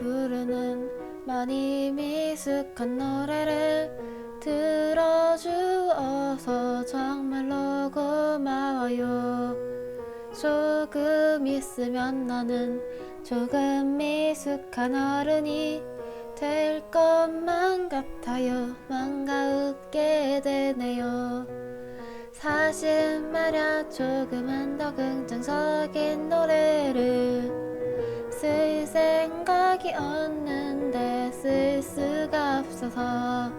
부르는 많이 미숙한 노래를 들어주어서 정말로 고마워요. 조금 있으면 나는 조금 미숙한 어른이 될 것만 같아요. 뭔가 웃게 되네요. 사실 말야 조금은 더 긍정적인 노래를 쓸 생각이 없는데 쓸 수가 없어서.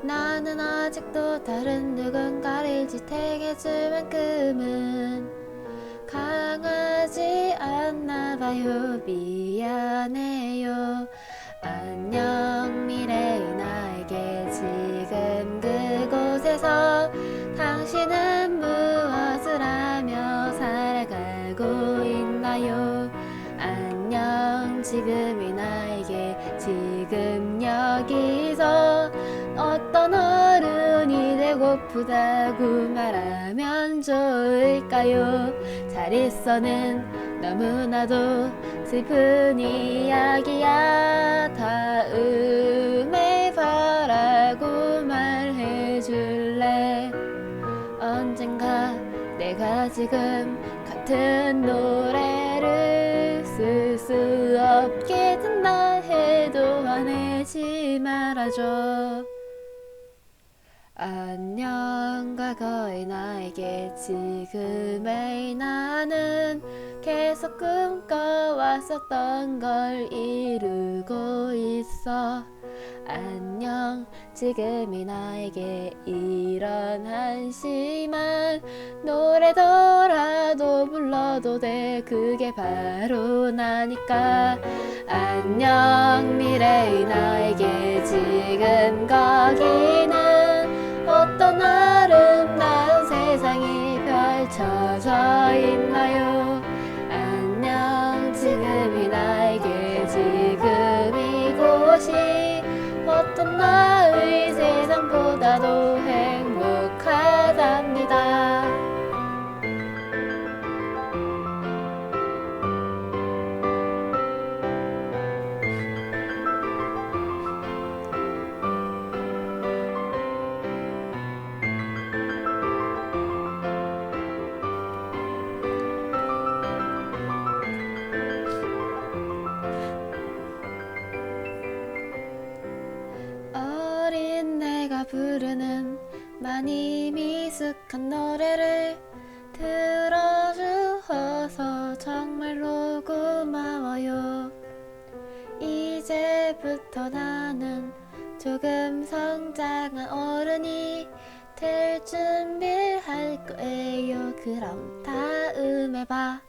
나는 아직도 다른 누군가를 지탱해줄 만큼은 강하지 않나 봐요. 미안해요 지금의 나에게 지금 여기서 어떤 어른이 되고프다고 말하면 좋을까요? 잘 있어는 너무나도 슬픈 이야기야. 다음에 바라고 말해줄래? 언젠가 내가 지금 같은 노래를 없게 된다 해도 화내지 말아줘. 안녕 과거의 나에게 지금의 나는 계속 꿈꿔왔었던 걸 이루고 있어 안녕. 지금의 나에게 이런 한심한 노래더라도 불러도 돼. 그게 바로 나니까. 안녕. 미래의 나에게 지금 거기는 어떤 아름다운 세상이 펼쳐져 있나요 어떤 부르는 많이 미숙한 노래를 들어주어서 정말로 고마워요. 이제부터 나는 조금 성장한 어른이 될 준비를 할 거예요. 그럼 다음에 봐.